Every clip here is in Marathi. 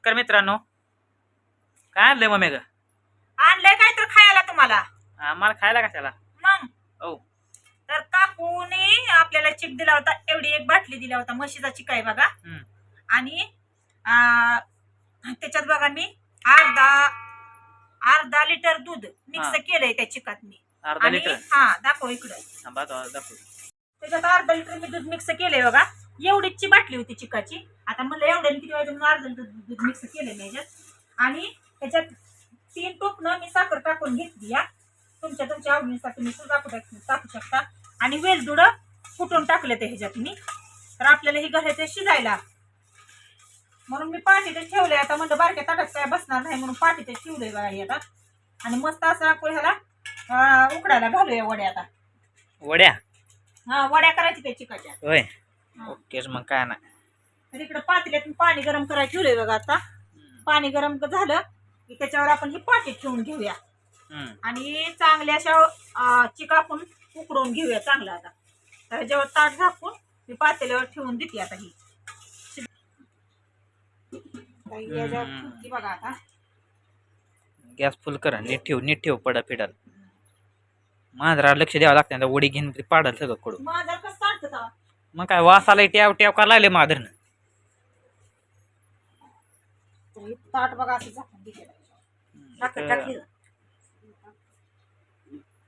नमस्कार मित्रांनो. काय आणलंय मम्मी ग आणलंय काय तर खायला तुम्हाला? आम्हाला खायला कशाला? मग? हो. तर काकूने आपल्याला चिक दिला होता एवढी एक बाटली दिला होता म्हशीचा चिक आहे बघा. हम्म. आणि आ, त्याच्यात बघा मी अर्धा अर्धा लिटर दूध हा. मिक्स केलंय त्या चिकात मी. अर्धा आणि लिटर? हा दाखव इकडं. थांबा तो दाखव. त्याच्यात अर्धा लिटर मी दूध मिक्स केलंय बघा. एवढीची बाटली होती चिकाची. आता मला एवढ्याने किती वाजता म्हणून अर्धा लिटर दूध मिक्स केलंय मी याच्यात आणि त्याच्यात तीन टोपनं मी साखर टाकून घेतली या तुमच्या तुमच्या आवडीनुसार तुम्ही टाकू टाक- शकता. आणि वेलदुड कुटून टाकले ते ह्याच्यात मी. तर आपल्याला हे घराचे शिजायला. म्हणून मी पाठीतच ठेवलंय. आता म्हणलं बारक्या ताटात काय बसणार नाही म्हणून पाठीतच ठेवलंय बघा आता. आणि मस्त असं आपण ह्याला उकडायला घालूया वड्या आता. वड्या? हा वड्या करायची त्या चिकाच्या. होय. ओकेच मग काय नाही. तर इकडे पातेल्यात पाणी गरम करायला ठेवलंय बघा आता. पाणी गरम झालं की त्याच्यावर आपण ही पाटी ठेवून घेऊया. हम्म. आणि चांगल्या अशा चिक आपण उकडून घेऊया चांगला आता. तर ह्याच्यावर ताट झाकून मी पातेल्यावर ठेवून देते आता ही. आता याच्यावर हम्म. ठेवते बघा आता. गॅस फुल कर नीट ठेव नीट ठेव पडा फिडाल मांजरा लक्ष द्यावं लागतं नाही तर वडी घेऊन ते पाडाल सगळं कडू. माझा? मग काय वास आलाय ट्याव ट्याव करायला लागले माधरनं. ताट बघा असं झाकून दिलेलं आहे. टाक- टाक.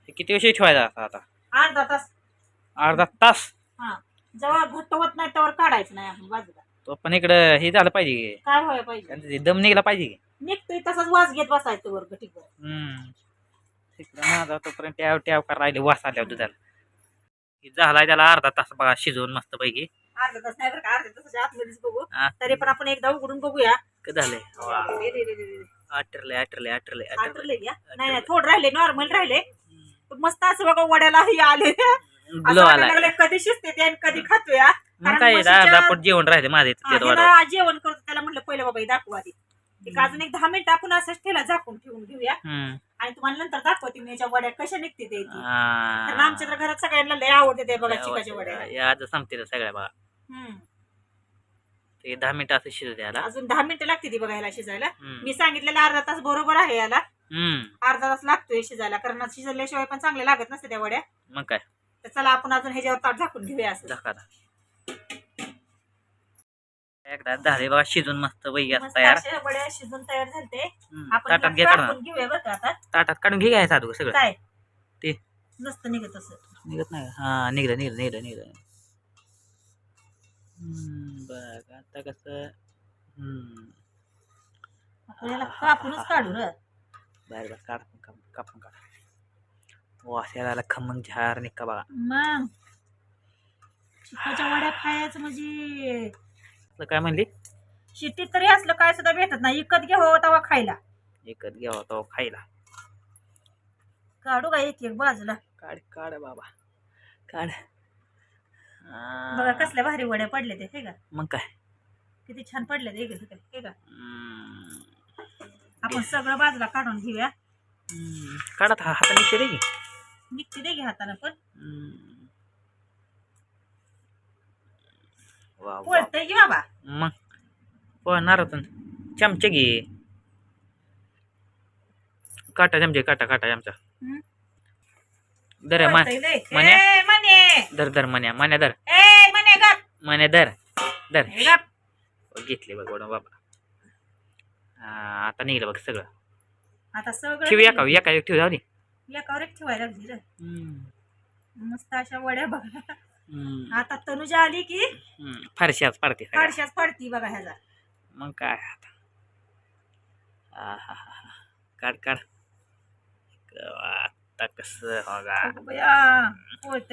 हे किती वर्षी ठेवायचा आता आता? अर्धा तास. अर्धा तास? हा. जेव्हा घट्ट होत नाही तेव्हा काढायचं नाही आपण बाजूला. तो पण इकडं हे झालं पाहिजे काय व्हायला पाहिजे? ते दम निघला पाहिजे की. निघतोय तसाच वास घेत बसायचं वर्ग ठीक हम्म. तिकडं माझा तोपर्यंत ट्याव ट्याव करा राहिले वास आल्या दुधाला. हे झालाय त्याला अर्धा तास बघा शिजवून मस्त पैकी अर्धा तास नाही बरं का? अर्धा तासाच्या आतमध्येच बघू. हा. तरी पण आपण एकदा उघडून बघूया. काय झालंय. रे, रे, रे? नाही नाही थोडं राहिले नॉर्मल राहिले. पण मस्त असं बघा वड्याला हे आले असं ग्लो वाटायला आलाय. लागलंय, कधी शिजते ते आणि कधी खातोय. हा. मग कारण काय म्हशीच्या- अर्धा पोट जेवण राहिले माझे हा, हिला जेवण करतो त्याला म्हटलं पहिलं बाबा हे दाखवा आधी. एक अजून एक दहा मिनिटं आपण असंच ठेला झाकून ठेवून घेऊया. हम्म. आणि तुम्हाला नंतर दाखवते मी याच्या वड्या कशा निघते ते. ती. कारण आमच्या तर घरात सगळ्यांना लय आवडते ते बघा चिकाच्या वड्या. या आज संपते सगळ्या बघा. हम्म. ते दहा मिनिटं असं शिजू द्यायला अजून दहा मिनिटं लागते ती बघा याला शिजायला. हम्म. मी सांगितलेलं अर्धा तास बरोबर आहे याला. हम्म. अर्धा तास लागतोय शिजायला कारण शिजल्याशिवाय पण चांगले लागत नसते त्या वड्या. मग काय? तर चला आपण अजून ह्याच्यावर ताट झाकून घेऊया असं. एकदा झाले बघा शिजून मस्त असं मस्त तयार. अशा वड्या शिजून तयार झालते. हम्म, आपण ताटात घे काढून टाकून घेऊया बरं का आता. ताटात काढून घे घ्यायचं अगोदर सगळं. काय? ते. नसतं निघत असं. निघत नाही का? हा निघलं निघलं निघलं निघलं. हम्म, बघ आता कसं. हम्म. आपण याला कापूनच काढू र बाहेर बघ काढ कापून कापून काढ. वास यायला खमंग झार निघा बघा. मग. वड्या खायचं म्हणजे असं काय म्हणली? शिट्टीत तरी असलं काय सुद्धा भेटत नाही. इकत घ्यावं तवा खायला. एकच घ्यावा तो खायला. काढू का एक एक बाजूला? काढ काढ बाबा. काढ. बघा कसल्या भारी वड्या पडल्या ते हे का? मग काय? किती छान पडल्या ते हे का? हे का? हम्म, आपण सगळं बाजूला काढून घेऊया. हम्म, काढत हा हाताने निघते रे की. निघते दे घे हाताला पण. हम्म. की बाबा? मग? पळणार चमचे घे. काटा चमचे काटा काटा चमचा. हम्म. दर मा पोळतंय लय. मन्या? मने धर धर मन्या. मन्या धर मने मन्या धर धर हे घेतले बघ बाबा. हा, आता निघलं बघ सगळं. आता सगळं ठेवूया का एका एक ठेव जाऊ दे. एकावर एक ठेवायला लागली. मस्त अशा वड्या बघा. आता तनुजा आली की. फारशाच पाडते. फाडशाच पडती बघा ह्याचा. मग काय आता? आहाहा. काढ काढ. आता कसं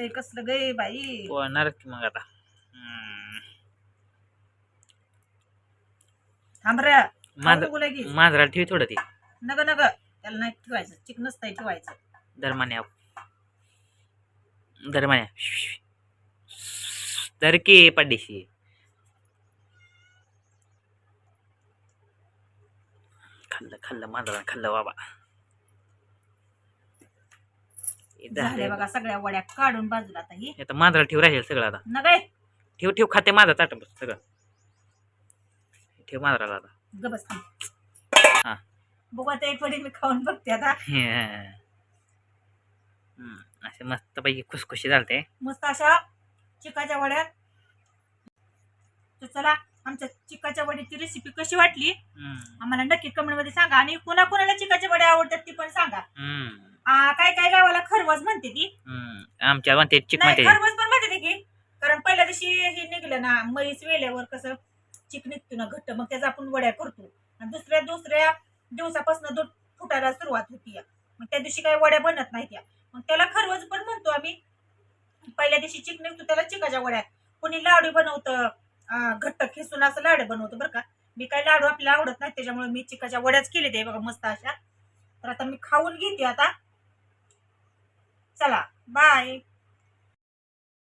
कसलं गे बाई. पोहणार की मग आता? हम्म. थांब रे. मांजर ठेवी थोडं ती. नग नग. त्याला नाही ठेवायचं. चिक नसतंय ठेवायचं. दरम्यान्या दरम्यान्या की पड्डीशी खाल्लं खाल्लं मांजरा खाल्लं बाबा झाले बघा सगळ्या वड्या काढून बाजूला आता ही. आता मांजरा ठेव राहील सगळं आता. नग ठेव ठेव खाते माझा ताट सगळं. ठेव मांजराला आता. गबस हा. बघू आता एक वडी मी खाऊन बघते आता. हम्म, असे मस्त पैकी खुसखुशी झालते. मस्त अशा चिकाच्या वड्या तर चला आमच्या चिकाच्या वड्याची रेसिपी कशी वाटली? आम्हाला नक्की कमेंटमध्ये सांगा. आणि कोणा कोणाला चिकाच्या वड्या आवडतात ती पण सांगा. आ, काय काय गावाला खरवस म्हणते ती. आमच्या म्हणते चिक नाही म्हणते खरवस पण म्हणते ती की कारण पहिल्या दिवशी हे निघलं ना म्हैस वेल्यावर कसं चिक निघतो ना घट्ट मग त्याचा आपण वड्या करतो. आणि दुसऱ्या दुसऱ्या दिवसापासून दूध फुटायला सुरुवात होती. मग त्या दिवशी काही वड्या बनत नाहीत या मग त्याला खरवस पण म्हणतो आम्ही. पहिल्या दिवशी चिक निघतो त्याला चिकाच्या वड्या कोणी लाडू बनवतं घट्ट खिसून असं लाडू बनवतं बरं का. मी काही लाडू आपल्याला आवडत नाही त्याच्यामुळे मी चिकाच्या वड्याच केले ते बघा मस्त अशा. तर आता मी खाऊन घेते आता. चला बाय